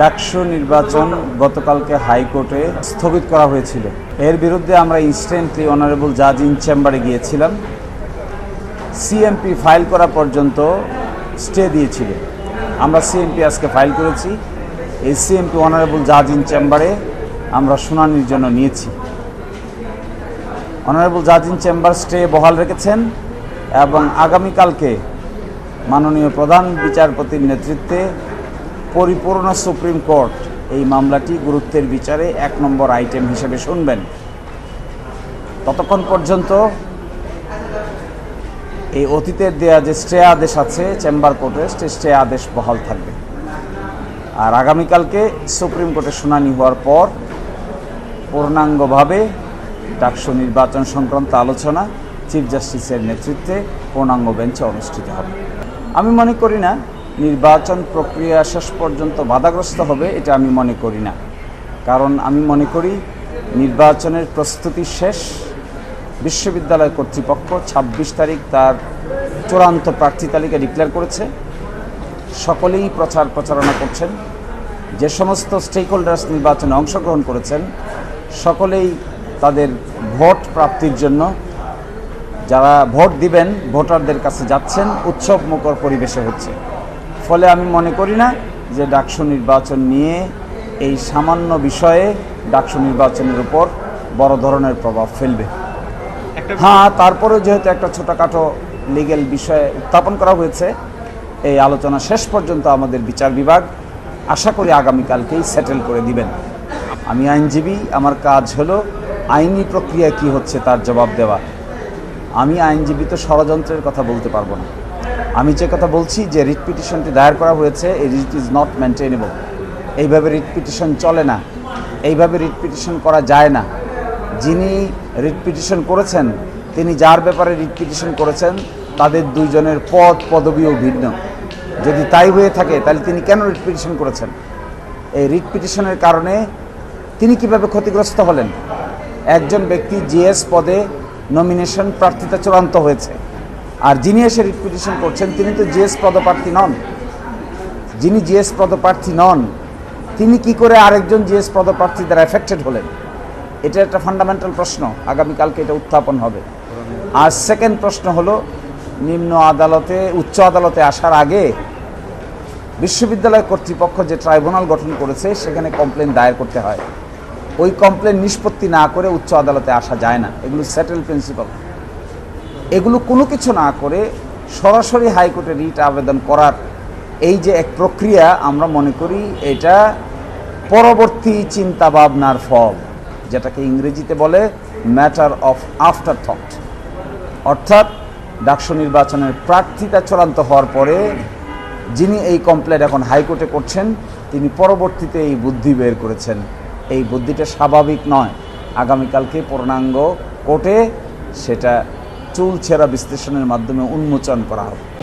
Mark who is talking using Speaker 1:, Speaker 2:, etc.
Speaker 1: ডাকসু নির্বাচন গতকালকে হাইকোর্টে স্থগিত করা হয়েছিল। এর বিরুদ্ধে আমরা ইনস্ট্যান্টলি অনারেবল জাজ ইন চেম্বারে গিয়েছিলাম। সিএমপি ফাইল করা পর্যন্ত স্টে দিয়েছিল। আমরা সিএমপি আজকে ফাইল করেছি। এই সিএমপি অনারেবল জাজ ইন চেম্বারে আমরা শুনানির জন্য নিয়েছি। অনারেবল জাজ ইন চেম্বার স্টে বহাল রেখেছেন এবং আগামীকালকে মাননীয় প্রধান বিচারপতির নেতৃত্বে পরিপূর্ণ সুপ্রিম কোর্ট। এই মামলাটি গুরুত্বের বিচারে এক নম্বর আইটেম হিসেবে শুনবেন। ততক্ষণ পর্যন্ত এই অতীতের দেয়া যে স্টে আদেশ আছে, চেম্বার কোর্টে সে স্টে আদেশ বহাল থাকবে। আর আগামীকালকে সুপ্রিম কোর্টে শুনানি হওয়ার পর পূর্ণাঙ্গভাবে ডাকসু নির্বাচন সংক্রান্ত আলোচনা চিফ জাস্টিসের নেতৃত্বে পূর্ণাঙ্গ বেঞ্চে অনুষ্ঠিত হবে। আমি মনে করি না নির্বাচন প্রক্রিয়া শেষ পর্যন্ত বাধাগ্রস্ত হবে, এটা আমি মনে করি না। কারণ আমি মনে করি নির্বাচনের প্রস্তুতি শেষ। বিশ্ববিদ্যালয় কর্তৃপক্ষ ২৬ তারিখ তার চূড়ান্ত প্রার্থী তালিকা ডিক্লেয়ার করেছে। সকলেই প্রচার প্রচারণা করছেন। যে সমস্ত স্টেক হোল্ডার্স নির্বাচনে অংশগ্রহণ করেছেন, সকলেই তাদের ভোট প্রাপ্তির জন্য, যারা ভোট দিবেন, ভোটারদের কাছে যাচ্ছেন উৎসব মুখর পরিবেশে হচ্ছে। ফলে আমি মনে করি না যে ডাকসু নির্বাচন নিয়ে এই সামান্য বিষয়ে ডাকসু নির্বাচনের উপর বড় ধরনের প্রভাব ফেলবে। হ্যাঁ তারপরেও যেহেতু একটা ছোটোখাটো লিগেল বিষয়ে উত্থাপন করা হয়েছে এই আলোচনা শেষ পর্যন্ত আমাদের বিচার বিভাগ আশা করি আগামীকালকেই সেটেল করে দিবেন। আমি আইনজীবী আমার কাজ হলো আইনি প্রক্রিয়া কি হচ্ছে তার জবাব দেওয়া। আমি আইনজীবী তো ষড়যন্ত্রের কথা বলতে পারব না। আমি যে কথা বলছি যে রিট পিটিশনটি দায়ের করা হয়েছে, এই রিট ইজ নট মেনটেনেবল এইভাবে রিট পিটিশন চলে না। এইভাবে রিট পিটিশন করা যায় না। যিনি রিট পিটিশন করেছেন, তিনি যার ব্যাপারে রিট পিটিশন করেছেন, তাদের দুইজনের পদ পদবিও ভিন্ন। যদি তাই হয়ে থাকে, তাহলে তিনি কেন রিট পিটিশন করেছেন? এই রিট পিটিশনের কারণে তিনি কীভাবে ক্ষতিগ্রস্ত হলেন? একজন ব্যক্তি জিএস পদে নমিনেশন প্রার্থিতা চূড়ান্ত হয়েছে। আর যিনি এসে রিট পিটিশন করছেন, তিনি তো জিএস পদপ্রার্থী নন। যিনি জিএস পদপ্রার্থী নন, তিনি কি করে আরেকজন জিএস পদপ্রার্থী দ্বারা এফেক্টেড হলেন? এটা একটা ফান্ডামেন্টাল প্রশ্ন। আগামীকালকে এটা উত্থাপন হবে। আর সেকেন্ড প্রশ্ন হলো, নিম্ন আদালতে, উচ্চ আদালতে আসার আগে বিশ্ববিদ্যালয় কর্তৃপক্ষ যে ট্রাইব্যুনাল গঠন করেছে, সেখানে কমপ্লেন দায়ের করতে হয়। ওই কমপ্লেন নিষ্পত্তি না করে উচ্চ আদালতে আসা যায় না। এগুলো সেটেল প্রিন্সিপাল এগুলো কোনো কিছু না করে সরাসরি হাইকোর্টে রিট আবেদন করার এই যে এক প্রক্রিয়া, আমরা মনে করি এটা পরবর্তী চিন্তা ভাবনার ফল, যেটাকে ইংরেজিতে বলে ম্যাটার অফ আফটার থট অর্থাৎ ডাকসু নির্বাচনের প্রার্থিতা চূড়ান্ত হওয়ার পরে যিনি এই কমপ্লেন এখন হাইকোর্টে করছেন, তিনি পরবর্তীতে এই বুদ্ধি বের করেছেন। এই বুদ্ধিটা স্বাভাবিক নয়। আগামীকালকে পূর্ণাঙ্গ কোর্টে সেটা চুল ছেঁড়া বিশ্লেষণের মাধ্যমে উন্মোচন করা হবে